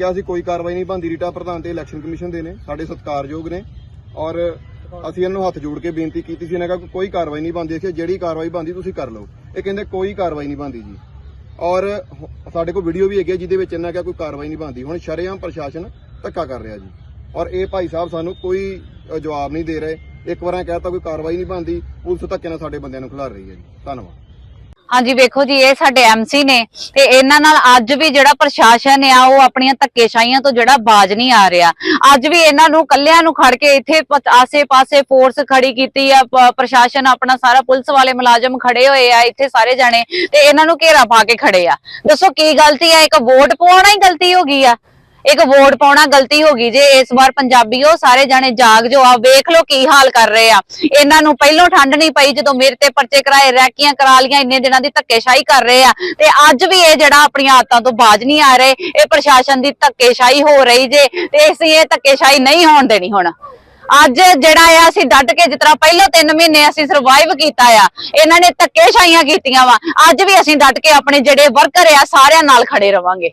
ਕਿਹਾ ਸੀ ਕੋਈ ਕਾਰਵਾਈ ਨਹੀਂ ਬੰਦੀ ਰੀਟਾ ਪ੍ਰਧਾਨ ਤੇ ਇਲੈਕਸ਼ਨ ਕਮਿਸ਼ਨ ਦੇ ਨੇ, ਸਾਡੇ ਸਤਿਕਾਰਯੋਗ ਨੇ। ਔਰ ਅਸੀਂ ਇਹਨਾਂ ਨੂੰ ਹੱਥ ਜੋੜ ਕੇ ਬੇਨਤੀ ਕੀਤੀ ਸੀ, ਇਹਨਾਂ ਕਿਹਾ ਕੋਈ ਕਾਰਵਾਈ ਨਹੀਂ ਬੰਦੀ ਕਿ ਜਿਹੜੀ ਕਾਰਵਾਈ ਬੰਦੀ ਤੁਸੀਂ ਕਰ ਲਓ। ਇਹ ਕਹਿੰਦੇ ਕੋਈ ਕਾਰਵਾਈ ਨਹੀਂ ਬੰਦੀ ਜੀ। ਔਰ ਸਾਡੇ ਕੋਲ ਵੀਡੀਓ ਵੀ ਹੈਗੀ ਹੈ ਜਿਹਦੇ ਵਿੱਚ ਇਹਨਾਂ ਕਿਹਾ ਕੋਈ ਕਾਰਵਾਈ ਨਹੀਂ ਬੰਦੀ ਹੁਣ ਸ਼ਰੇਆਮ ਪ੍ਰਸ਼ਾਸਨ ਧੱਕਾ ਕਰ ਰਿਹਾ ਜੀ। ਔਰ ਇਹ ਭਾਈ ਸਾਹਿਬ ਸਾਨੂੰ ਕੋਈ ਜਵਾਬ ਨਹੀਂ ਦੇ ਰਹੇ। ਇੱਕ ਵਾਰਾਂ ਕਹਿਤਾ ਕੋਈ ਕਾਰਵਾਈ ਨਹੀਂ ਬੰਦੀ ਪੁਲਿਸ ਧੱਕੇ ਨਾਲ ਸਾਡੇ ਬੰਦਿਆਂ ਨੂੰ ਖਿਲਾਰ ਰਹੀ ਹੈ ਜੀ। ਧੰਨਵਾਦ। ਹਾਂਜੀ, ਵੇਖੋ ਜੀ, ਇਹ ਸਾਡੇ ਐਮਸੀ ਨੇ ਤੇ ਇਹਨਾਂ ਨਾਲ ਅੱਜ ਵੀ ਜਿਹੜਾ ਪ੍ਰਸ਼ਾਸਨ ਆ, ਉਹ ਆਪਣੀਆਂ ਧੱਕੇਸ਼ਾਹੀਆਂ ਤੋਂ ਜਿਹੜਾ ਬਾਜ ਨਹੀਂ ਆ ਰਿਹਾ। ਅੱਜ ਵੀ ਇਹਨਾਂ ਨੂੰ ਕੱਲਿਆਂ ਨੂੰ ਖੜ ਕੇ ਇੱਥੇ ਆਸੇ-ਪਾਸੇ ਫੋਰਸ ਖੜੀ ਕੀਤੀ ਆ ਪ੍ਰਸ਼ਾਸਨ ਆਪਣਾ ਸਾਰਾ ਪੁਲਿਸ ਵਾਲੇ ਮੁਲਾਜ਼ਮ ਖੜੇ ਹੋਏ ਆ, ਇੱਥੇ ਸਾਰੇ ਜਾਣੇ ਤੇ ਇਹਨਾਂ ਨੂੰ ਘੇਰਾ ਪਾ ਕੇ ਖੜੇ ਆ। ਦੱਸੋ ਕੀ ਗਲਤੀ ਆ? ਇੱਕ ਵੋਟ ਪਾਉਣਾ ਹੀ ਗਲਤੀ ਹੋ ਗਈ ਆ? ਇੱਕ ਵੋਟ ਪਾਉਣਾ ਗਲਤੀ ਹੋ ਗਈ ਜੇ ਇਸ ਵਾਰ ਪੰਜਾਬੀਓ ਸਾਰੇ ਜਾਣੇ ਜਾਗ ਜੋ ਆ ਵੇਖ ਲਓ ਕੀ ਹਾਲ ਕਰ ਰਹੇ ਆ। ਇਹਨਾਂ ਨੂੰ ਪਹਿਲੋਂ ਠੰਡ ਨਹੀਂ ਪਈ ਜਦੋਂ ਮੇਰੇ ਤੇ ਪਰਚੇ ਕਰਾਏ, ਰੈਕੀਆਂ ਕਰਾ ਲੀਆਂ ਇੰਨੇ ਦਿਨਾਂ ਦੀ ਧੱਕੇਸ਼ਾਹੀ ਕਰ ਰਹੇ ਆ। ਤੇ ਅੱਜ ਵੀ ਇਹ ਜਿਹੜਾ ਆਪਣੀਆਂ ਆਦਤਾਂ ਤੋਂ ਬਾਜ ਨਹੀਂ ਆ ਰਹੇ, ਇਹ ਪ੍ਰਸ਼ਾਸਨ ਦੀ ਧੱਕੇਸ਼ਾਹੀ ਹੋ ਰਹੀ ਜੇ, ਤੇ ਅਸੀਂ ਇਹ ਧੱਕੇਸ਼ਾਹੀ ਨਹੀਂ ਹੋਣ ਦੇਣੀ ਹੁਣ। ਅੱਜ ਜਿਹੜਾ ਆ, ਅਸੀਂ ਡੱਟ ਕੇ ਜਿਸ ਤਰ੍ਹਾਂ ਪਹਿਲਾਂ 3 ਮਹੀਨੇ ਅਸੀਂ ਸਰਵਾਈਵ ਕੀਤਾ ਆ, ਇਹਨਾਂ ਨੇ ਧੱਕੇਸ਼ਾਹੀਆਂ ਕੀਤੀਆਂ ਵਾ। ਅੱਜ ਵੀ ਅਸੀਂ ਡੱਟ ਕੇ ਆਪਣੇ ਜਿਹੜੇ ਵਰਕਰ ਆ, ਸਾਰਿਆਂ ਨਾਲ ਖੜੇ ਰਵਾਂਗੇ।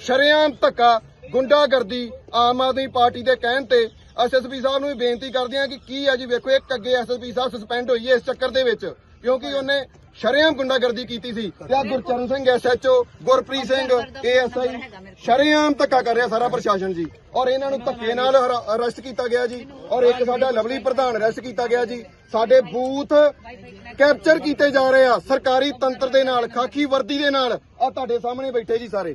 ਸ਼ਰੇਆਮ ਧੱਕਾ, ਗੁੰਡਾਗਰਦੀ ਆਮ ਆਦਮੀ ਪਾਰਟੀ ਦੇ ਕਹਿਣ ਤੇ ਐਸਐਸਪੀ ਸਾਹਿਬ ਨੂੰ ਵੀ ਬੇਨਤੀ ਕਰਦੇ ਆ ਕਿ ਕੀ ਹੈ ਜੀ, ਵੇਖੋ, ਇੱਕ ਅੱਗੇ ਐਸਐਸਪੀ ਸਾਹਿਬ ਸਸਪੈਂਡ ਹੋਈ ਹੈ ਇਸ ਚੱਕਰ ਦੇ ਵਿੱਚ, ਕਿਉਂਕਿ ਉਹਨੇ ਸ਼ਰੇਆਮ ਗੁੰਡਾਗਰਦੀ ਕੀਤੀ ਸੀ। ਤੇ ਆ ਗੁਰਚਰਨ ਸਿੰਘ ਐਸਐਚਓ ਗੁਰਪ੍ਰੀਤ ਸਿੰਘ ਏਐਸਆਈ ਸ਼ਰੇਆਮ ਧੱਕਾ ਕਰ ਰਿਹਾ ਸਾਰਾ ਪ੍ਰਸ਼ਾਸਨ ਜੀ। ਔਰ ਇਹਨਾਂ ਨੂੰ ਧੱਕੇ ਨਾਲ ਅਰੈਸਟ ਕੀਤਾ ਗਿਆ ਜੀ। ਔਰ ਇੱਕ ਸਾਡਾ ਲਵਲੀ ਪ੍ਰਧਾਨ ਅਰੈਸਟ ਕੀਤਾ ਗਿਆ ਜੀ। ਸਾਡੇ ਬੂਥ ਕੈਪਚਰ ਕੀਤੇ ਜਾ ਰਹੇ ਆ, ਸਰਕਾਰੀ ਤੰਤਰ ਦੇ ਨਾਲ, ਖਾਕੀ ਵਰਦੀ ਦੇ ਨਾਲ। ਆ ਤੁਹਾਡੇ ਸਾਹਮਣੇ ਬੈਠੇ ਜੀ ਸਾਰੇ।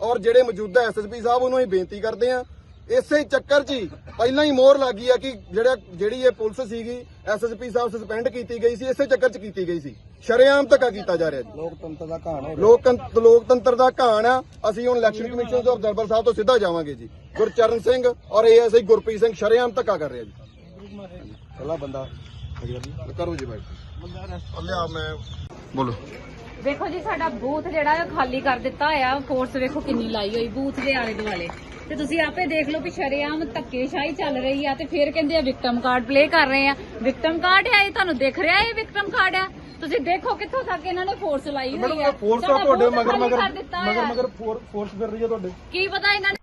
ਔਰ ਜਿਹੜੇ ਮੌਜੂਦਾ ਐਸਐਸਪੀ ਸਾਹਿਬ ਉਹਨੂੰ ਅਸੀਂ ਬੇਨਤੀ ਕਰਦੇ ਆ ਇਸੇ ਚੱਕਰ 'ਚ ਹੀ ਪਹਿਲਾਂ ਹੀ ਮੋਹਰ ਲੱਗੀ ਆ ਕਿ ਜਿਹੜਾ ਜਿਹੜੀ ਇਹ ਪੁਲਿਸ ਸੀਗੀ ਐਸਐਸਪੀ ਸਾਹਿਬ ਸਸਪੈਂਡ ਕੀਤੀ ਗਈ ਸੀ ਇਸੇ ਚੱਕਰ 'ਚ ਕੀਤੀ ਗਈ ਸੀ। ਸ਼ਰੇਆਮ ਧੱਕਾ ਕੀਤਾ ਜਾ ਰਿਹਾ ਜੀ। ਲੋਕਤੰਤਰ ਦਾ ਕਹਾਣ ਹੈ ਲੋਕਤੰਤਰ ਲੋਕਤੰਤਰ ਦਾ ਕਹਾਣ ਆ। ਅਸੀਂ ਹੁਣ ਇਲੈਕਸ਼ਨ ਕਮਿਸ਼ਨ ਤੋਂ ਅਬਜ਼ਰਵਰ ਸਾਹਿਬ ਤੋਂ ਸਿੱਧਾ ਜਾਵਾਂਗੇ ਜੀ। ਗੁਰਚਰਨ ਸਿੰਘ ਔਰ ਏਐਸਆਈ ਗੁਰਪ੍ਰੀਤ ਸਿੰਘ ਸ਼ਰੇਆਮ ਧੱਕਾ ਕਰ ਰਿਹਾ ਜੀ। ਬੰਦਾ। ਕਰੋ ਜੀ ਬਾਈ। ਲਿਆ ਮੈਂ ਬੋਲੋ। ਵੇਖੋ ਜੀ ਸਾਡਾ ਬੂਥ ਜਿਹੜਾ ਹੈ ਖਾਲੀ ਕਰ ਦਿੱਤਾ ਆ ਫੋਰਸ ਵੇਖੋ ਕਿੰਨੀ ਲਾਈ ਹੋਈ ਬੂਥ ਦੇ ਆਲੇ ਦੁਆਲੇ। ਤੇ ਤੁਸੀਂ ਆਪੇ ਦੇਖ ਲਓ ਵੀ ਸ਼ਰੇਆਮ ਧੱਕੇਸ਼ਾਹੀ ਚੱਲ ਰਹੀ ਆ ਤੇ ਫਿਰ ਕਹਿੰਦੇ ਆ ਵਿਕਟਮ ਕਾਰਡ ਪਲੇ ਕਰ ਰਹੇ ਆ। ਵਿਕਟਮ ਕਾਰਡ ਆ ਇਹ ਤੁਹਾਨੂੰ ਦਿਖ ਰਿਹਾ ਇਹ ਵਿਕਟਮ ਕਾਰਡ ਆ? ਤੁਸੀਂ ਦੇਖੋ ਕਿੱਥੋਂ ਤੱਕ ਇਹਨਾਂ ਨੇ ਫੋਰਸ ਲਾਈ ਹੋਈ ਫੋਰਸ ਤੁਹਾਡੇ ਬੂਥ ਮਗਰ ਮਗਰ ਮਗਰ। ਮਗਰ ਫੋਰਸ ਫਿਰ ਰਹੀ ਹੈ ਤੁਹਾਡੇ। ਕੀ ਪਤਾ ਇਹਨਾਂ ਨੇ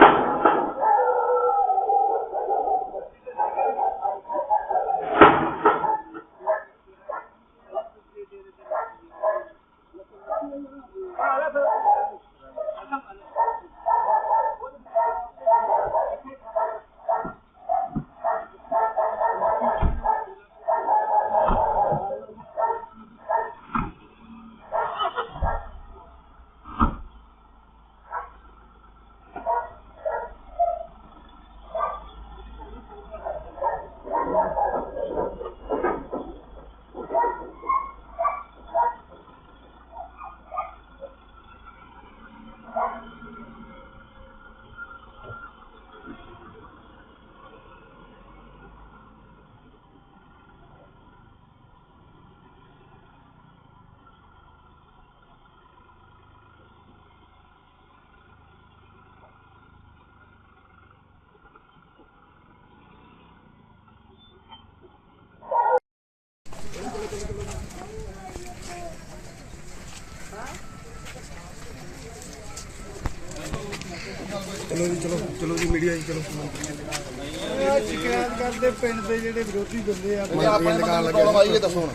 ਸ਼ਿਕਾਇਤ ਕਰਦੇ ਪਿੰਡ ਦੇ ਜਿਹੜੇ ਵਿਰੋਧੀ ਬੰਦੇ ਆ ਜੇ ਆਪਣੇ ਬੰਦੇ ਨੂੰ ਪ੍ਰੋਬਲਮ ਆਈ ਇਹ ਦੱਸੋ ਹੁਣ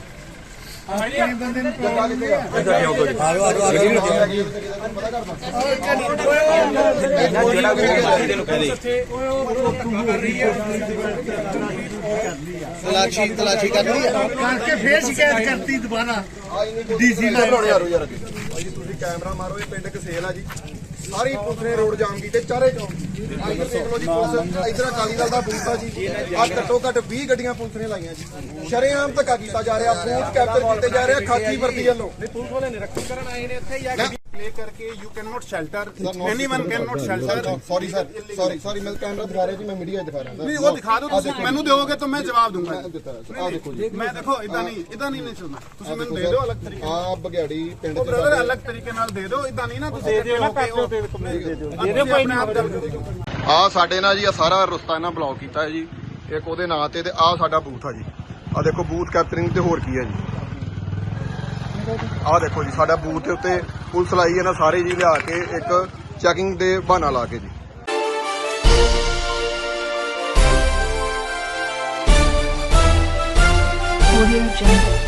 ਆਪਣੇ ਬੰਦੇ ਨੂੰ ਜੱਗਾ ਕਿੱਥੇ ਆ ਤਲਾਸ਼ੀ ਤਲਾਸ਼ੀ ਕਰਨੀ ਕਰਕੇ ਫੇਰ ਸ਼ਿਕਾਇਤ ਕਰਤੀ ਦੁਬਾਰਾ ਡੀਸੀ ਨਾਲ ਲਾਉਣੇ ਯਾਰੋ ਯਾਰ ਅੱਗੇ ਭਾਈ ਜੀ ਤੁਸੀਂ ਕੈਮਰਾ ਮਾਰੋ ਇਹ ਪਿੰਡ ਕਸੇਲ ਆ ਜੀ ਸਾਰੀ ਪੁਲਿਸ ਨੇ ਰੋਡ ਜਾਮ ਕੀਤੇ ਚਾਰੇ ਚੌਂਕ। ਇੱਧਰ ਦੇਖ ਲਓ ਜੀ ਪੁਲਿਸ ਇਧਰ ਅਕਾਲੀ ਦਲ ਦਾ ਆ ਜੀ। ਆ ਘੱਟੋ ਘੱਟ 20 ਗੱਡੀਆਂ ਪੁਲਿਸ ਨੇ ਲਾਈਆਂ ਜੀ। ਸ਼ਰੇਆਮ ਧੱਕਾ ਕੀਤਾ ਜਾ ਰਿਹਾ ਬੂਥ ਕੈਪਚਰ ਕੀਤੇ ਜਾ ਰਿਹਾ ਖਾਕੀ ਵਰਦੀ ਵੱਲੋਂ। ਪੁਲਿਸ ਵਾਲੇ ਨਿਰੱਖਣ ਕਰਨ ਆਏ ਨੇ ਇੱਥੇ ਜਾਂ ਪਲੇ ਕਰਕੇ you can not shelter anyone can not shelter sorry sir sorry sorry ਮੈਂ ਕੈਮਰਾ ਦਿਖਾ ਰਿਹਾ ਜੀ ਮੈਂ ਮੀਡੀਆ ਦਿਖਾ ਰਿਹਾ ਨਹੀਂ ਉਹ ਦਿਖਾ ਦਿਓ ਤੁਸੀਂ ਮੈਨੂੰ ਦਿਓਗੇ ਤਾਂ ਮੈਂ ਜਵਾਬ ਦੂੰਗਾ ਆ ਦੇਖੋ ਜੀ ਮੈਂ ਦੇਖੋ ਇਦਾਂ ਨਹੀਂ ਇਦਾਂ ਨਹੀਂ ਨਹੀਂ ਸੁਣਨਾ ਤੁਸੀਂ ਮੈਨੂੰ ਦੇ ਦਿਓ ਅਲੱਗ ਤਰੀਕੇ ਆ ਬਗਿਆੜੀ ਪਿੰਡ ਚ ਬ੍ਰਦਰ ਸਾਡੇ- ਅਲੱਗ ਤਰੀਕੇ ਨਾਲ ਦੇ ਦਿਓ ਇਦਾਂ ਨਹੀਂ ਨਾ ਤੁਸੀਂ ਦੇ ਦਿਓ ਨਾ ਪੈਸੇ ਦੇ ਦਿਓ ਦੇ ਦਿਓ ਕੋਈ ਨਹੀਂ ਆ ਸਾਡੇ ਨਾਲ ਜੀ ਆ ਸਾਰਾ ਰਸਤਾ ਇਹਨਾਂ ਬਲੌਕ ਕੀਤਾ ਹੈ ਜੀ ਇੱਕ ਉਹਦੇ ਨਾਂ ਤੇ ਤੇ ਆ ਸਾਡਾ ਬੂਥ ਆ ਜੀ ਆ ਦੇਖੋ ਬੂਥ ਕੈਪਚਰਿੰਗ ਤੇ ਹੋਰ ਕੀ ਹੈ ਜੀ ਆਹ ਦੇਖੋ ਜੀ, ਸਾਡਾ ਬੂਥ ਦੇ ਉੱਤੇ ਪੁਲਿਸ ਲਾਈ ਇਹਨਾਂ ਸਾਰੇ ਜੀ ਲਿਆ ਕੇ ਇੱਕ ਚੈਕਿੰਗ ਦੇ ਬਹਾਨਾ ਲਾ ਕੇ ਜੀ Audio Jungle.